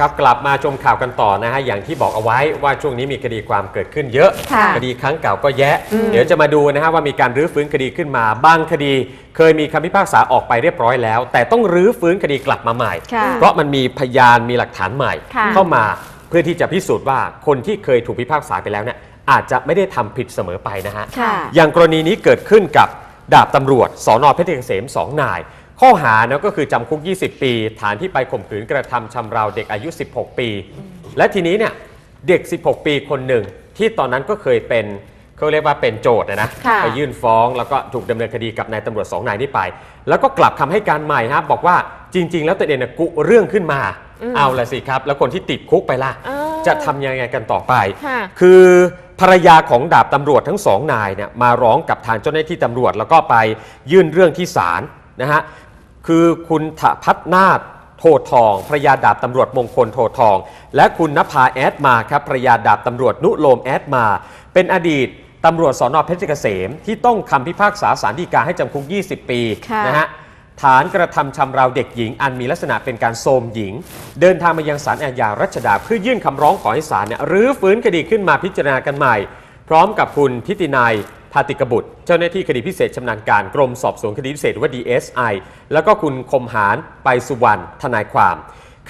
ครับกลับมาชมข่าวกันต่อนะฮะอย่างที่บอกเอาไว้ว่าช่วงนี้มีคดีความเกิดขึ้นเยอะค่ะคดีครั้งเก่าก็แยะ เดี๋ยวจะมาดูนะฮะว่ามีการรื้อฟื้นคดีขึ้นมาบางคดี เคยมีคำพิพากษาออกไปเรียบร้อยแล้ว แต่ต้องรื้อฟื้นคดีกลับมาใหม่ ค่ะเพราะมันมีพยานมีหลักฐานใหม่ ค่ะ เข้ามาเพื่อที่จะพิสูจน์ว่าคนที่เคยถูกพิพากษาไปแล้วเนี่ยอาจจะไม่ได้ทำผิดเสมอไปนะฮะ ค่ะ อย่างกรณีนี้เกิดขึ้นกับดาบตำรวจสอนอเพชรเกษมสองนาย ข้อหานะก็คือจำคุก 20 ปี ฐานที่ไปข่มขืนกระทำชำเราเด็กอายุ 16 ปี และทีนี้เนี่ยเด็ก 16 ปีคนหนึ่ง ที่ตอนนั้นก็เคยเป็นเขาเรียกว่าเป็นโจทย์นะนะค่ะ ไปยื่นฟ้องแล้วก็ถูกดำเนินคดีกับนายตำรวจสองนายนี้ไป แล้วก็กลับคำให้การใหม่ฮะบอกว่าจริง ๆ แล้วตัวเองนะกุเรื่องขึ้นมา เอาละสิครับ แล้วคนที่ติดคุกไปล่ะเออจะทำยังไงกันต่อไป ค่ะ คือภรรยาของดาบตำรวจทั้งสองนายเนี่ยมาร้องกับทางเจ้าหน้าที่ตำรวจแล้วก็ไปยื่นเรื่องที่ศาลนะฮะ คือคุณถพัฒนาถโททองภรรยาดาบตำรวจมงคลโททอง และคุณนภาแอดมาครับภรรยาดาบตำรวจนุโลมแอดมา เป็นอดีตตำรวจสอนอเพชรเกษม ที่ต้องคำพิพากษาสารดีกาให้จำคุก 20 ปีค่ะนะฮะฐานกระทำชำเราเด็กหญิง อันมีลักษณะเป็นการโทรมหญิง เดินทางมายังศาลอาญารัชดา เพื่อยื่นคำร้องขอให้ศาลเนี่ยรื้อฟื้นคดีขึ้นมาพิจารณากันใหม่ พร้อมกับคุณทิตินาย พาติกบุตร เจ้าหน้าที่คดีพิเศษชำนาญการกรมสอบสวนคดีพิเศษหรือว่า DSI แล้วก็คุณคมหานไปสุวรรณทนายความ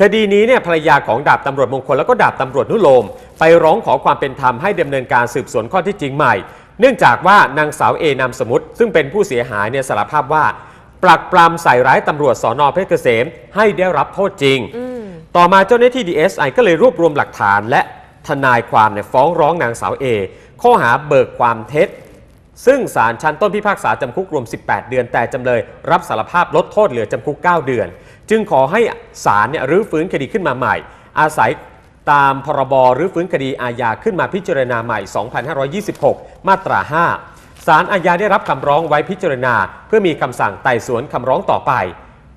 คดีนี้เนี่ยภรรยาของดาบตำรวจมงคลแล้วก็ดาบตำรวจนุโลม ไปร้องขอความเป็นธรรมให้ดำเนินการสืบสวนข้อที่จริงใหม่ เนื่องจากว่านางสาวเอนามสมมติ ซึ่งเป็นผู้เสียหายเนี่ยสารภาพว่าปลักปรำใส่ร้ายตำรวจสอนอเพชรเกษมให้ได้รับโทษจริง ต่อมาเจ้าหน้าที่ DSI ก็เลยรวบรวมหลักฐานและทนายความเนี่ยฟ้องร้องนางสาวเอข้อหาเบิกความเท็จ ซึ่งศาลชั้นต้นพิพากษาจำคุกรวม 18 เดือน แต่จำเลยรับสารภาพลดโทษเหลือจำคุก 9 เดือน จึงขอให้ศาลเนี่ยรื้อฟื้นคดีขึ้นมาใหม่ อาศัยตามพรบรื้อฟื้นคดีอาญาขึ้นมาพิจารณาใหม่ 2526 มาตรา 5 ศาลอาญาได้รับคำร้องไว้พิจารณา เพื่อมีคำสั่งไต่สวนคำร้องต่อไป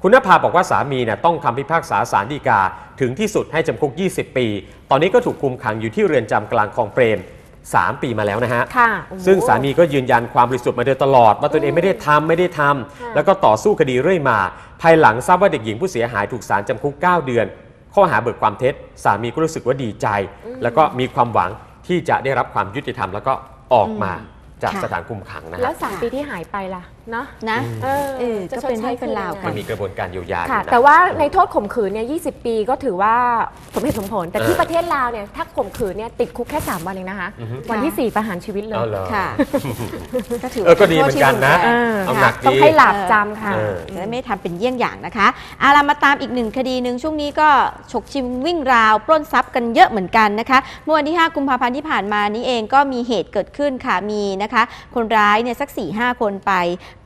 คุณนภาบอกว่าสามีเนี่ยต้องคำพิพากษาสารดีกาถึงที่สุดให้จำคุก 20 ปี ตอนนี้ก็ถูกคุมขังอยู่ที่เรือนจำกลางคลองเปรม 3 ปีมาแล้วนะฮะ ค่ะซึ่งสามีก็ยืนยันความบริสุทธิ์มาโดยตลอด ว่าตนเองไม่ได้ทำไม่ได้ทำค่ะแล้วก็ต่อสู้คดีเรื่อยมา ภายหลังทราบว่าเด็กหญิงผู้เสียหายถูกศาลจำคุก 9 เดือน ข้อหาเบิกความเท็จ สามีก็รู้สึกว่าดีใจ แล้วก็มีความหวังที่จะได้รับความยุติธรรม แล้วก็ออกมาจากค่ะ สถานคุมขังนะแล้ฮะวสามปีที่หายไปล่ะเนาะนะเออเออก็เป็นเรื่องเป็นราวกัมันมีกระบวนการเยียวยาค่ะ อยู่นะแต่ว่าในโทษข่มขืนเนี่ย20ปีก็ถือว่าสมเหตุสมผล แต่ที่เออประเทศลาวเนี่ยถ้าข่มขืนเนี่ยติดคุกแค่ 3 วันเองนะคะ อือฮึวันที่ 4 ประหารชีวิตเลยเอาเหรอ ค่ะ ก็ถือเออก็ดีเหมือนกันนะโทษที่รุแรงเออเอาหนักต้องดีให้หลับจำค่ะ เออ จะได้ไม่ทำเป็นเยี่ยงอย่างนะคะเอาเรามาตามอีกหนึ่งคดีหนึ่งช่วงนี้ก็ฉกชิมวิ่งราว ปล้นทรัพย์กันเยอะเหมือนกันนะคะ เมื่อวันที่ 5 กุมภาพันธ์ที่ผ่านมานี้เองก็มีเหตุเกิดขึ้นค่ะ มีนะคะ คนร้ายเนี่ยสัก4 5คนไป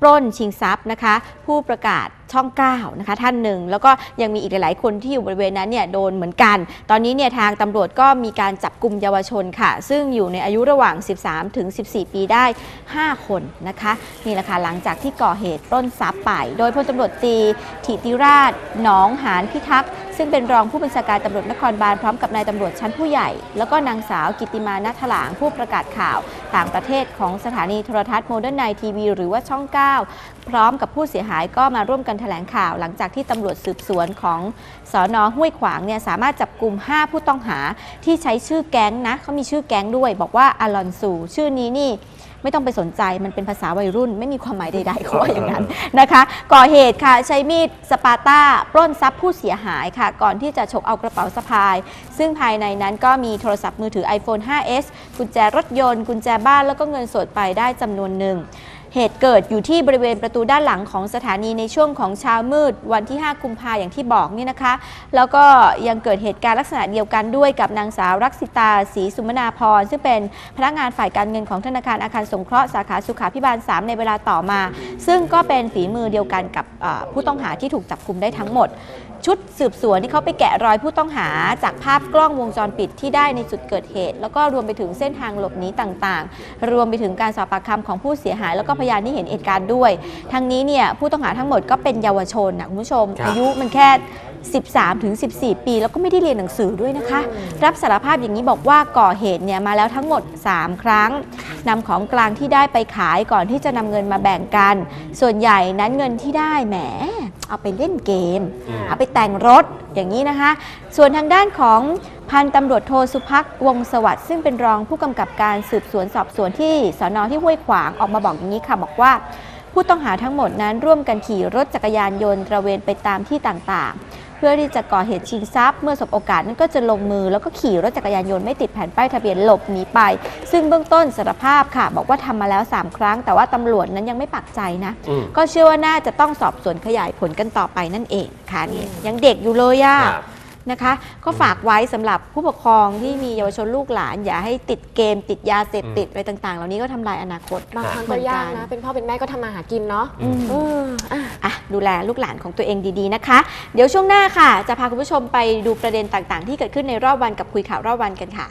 ปล้นชิงทรัพย์นะคะ ผู้ประกาศช่อง9นะคะท่านหนึ่ง แล้วก็ยังมีอีกหลาย ๆ คนที่อยู่บริเวณนั้นเนี่ยโดนเหมือนกัน ตอนนี้เนี่ยทางตำรวจก็มีการจับกลุ่มเยาวชนค่ะ ซึ่งอยู่ในอายุระหว่าง 13 ถึง 14 ปีได้ 5 คนนะคะนี่แหละค่ะหลังจากที่ก่อเหตุปล้นทรัพย์ไป โดยพลตำรวจตีถิติราชหนองหานพิทักษ์ ซึ่งเป็นรองผู้บัญชาการตำรวจนครบาลพร้อมกับนายตำรวจชั้นผู้ใหญ่ แล้วก็นางสาวกิติมานัทหลางผู้ประกาศข่าวต่างประเทศของสถานีโทรทัศน์โมเดิร์นไนทีวีหรือว่าช่อง 9 พร้อมกับผู้เสียหายก็มาร่วมกันแถลงข่าว หลังจากที่ตำรวจสืบสวนของสอนอห้วยขวางเนี่ยสามารถจับกลุ่ม 5 ผู้ต้องหาที่ใช้ชื่อแก๊งนะเขามีชื่อแก๊งด้วย บอกว่าอลอนซูชื่อนี้นี่ ไม่ต้องไปสนใจมันเป็นภาษาวัยรุ่น ไม่มีความหมายใดๆเขาว่าอย่างนั้นนะคะ ก่อเหตุค่ะใช้มีดสปาต้าปล้นทรัพย์ผู้เสียหายค่ะ ก่อนที่จะฉกเอากระเป๋าสะพาย ซึ่งภายในนั้นก็มีโทรศัพท์มือถือ iPhone 5s กุญแจรถยนต์ กุญแจบ้านแล้วก็เงินสดไปได้จำนวนหนึ่ง เหตุเกิดอยู่ที่บริเวณประตูด้านหลังของสถานีในช่วงของเช้ามืด วันที่ 5 กุมภาอย่างที่บอกนี่นะคะ แล้วก็ยังเกิดเหตุการณ์ลักษณะเดียวกันด้วยกับนางสาวรักษิตาศรีสุมนาพรซึ่งเป็นพนักงานฝ่ายการเงินของธนาคารอาคารสงเคราะห์สาขาสุขาพิบาล 3 ในเวลาต่อมา ซึ่งก็เป็นฝีมือเดียวกันกับผู้ต้องหาที่ถูกจับกุมได้ทั้งหมด ชุดสืบสวนที่เขาไปแกะรอยผู้ต้องหา จากภาพกล้องวงจรปิดที่ได้ในจุดเกิดเหตุ แล้วก็รวมไปถึงเส้นทางหลบหนีต่างๆ รวมไปถึงการสอบปากคำของผู้เสียหาย แล้วก็พยานที่เห็นเหตุการณ์ด้วย ทั้งนี้เนี่ยผู้ต้องหาทั้งหมดก็เป็นเยาวชนนะคุณผู้ชมครับอายุมันแค่ 13ถึง14 ปี แล้วก็ไม่ได้เรียนหนังสือด้วยนะคะ รับสารภาพอย่างนี้บอกว่าก่อเหตุเนี่ยมาแล้วทั้งหมด 3 ครั้งนำของกลางที่ได้ไปขายก่อนที่จะนำเงินมาแบ่งกัน ส่วนใหญ่นั้นเงินที่ได้แหม เอาไปเล่นเกมอืมเอาไปแต่งรถอย่างนี้นะคะ ส่วนทางด้านของพันตำรวจโทสุพักษ์วงศ์สวัสดิ์ซึ่งเป็นรองผู้กำกับการสืบสวนสอบสวนที่สอนอที่ห้วยขวางออกมาบอกอย่างนี้ค่ะ บอกว่า ผู้ต้องหาทั้งหมดนั้นร่วมกันขี่รถจักรยานยนต์ตระเวนไปตามที่ต่างๆ เพื่อที่จะก่อเหตุชิงทรัพย์ เมื่อสบโอกาสนั้นก็จะลงมือแล้วก็ขี่รถจักรยานยนต์ไม่ติดแผ่นป้ายทะเบียนหลบหนีไป ซึ่งเบื้องต้นสารภาพค่ะ บอกว่าทำมาแล้ว 3 ครั้ง แต่ว่าตำรวจนั้นยังไม่ปักใจนะอืมก็เชื่อว่าน่าจะต้องสอบสวนขยายผลกันต่อไปนั่นเองค่ะนี่ยังเด็กอยู่เลยอะครับ นะคะ ก็ฝากไว้สำหรับผู้ปกครองที่มีเยาวชนลูกหลาน อย่าให้ติดเกม ติดยาเสพติดอะไรต่างๆ เหล่านี้ก็ทำลายอนาคตบางครั้งเหมืก็อนยากนนะ เป็นพ่อเป็นแม่ก็ทำมาหากินเนาะอืมเอออะอะดูแลลูกหลานของตัวเองดีๆนะคะ เดี๋ยวช่วงหน้าค่ะ จะพาคุณผู้ชมไปดูประเด็นต่างๆ ที่เกิดขึ้นในรอบวันกับคุยข่าวรอบวันกันค่ะ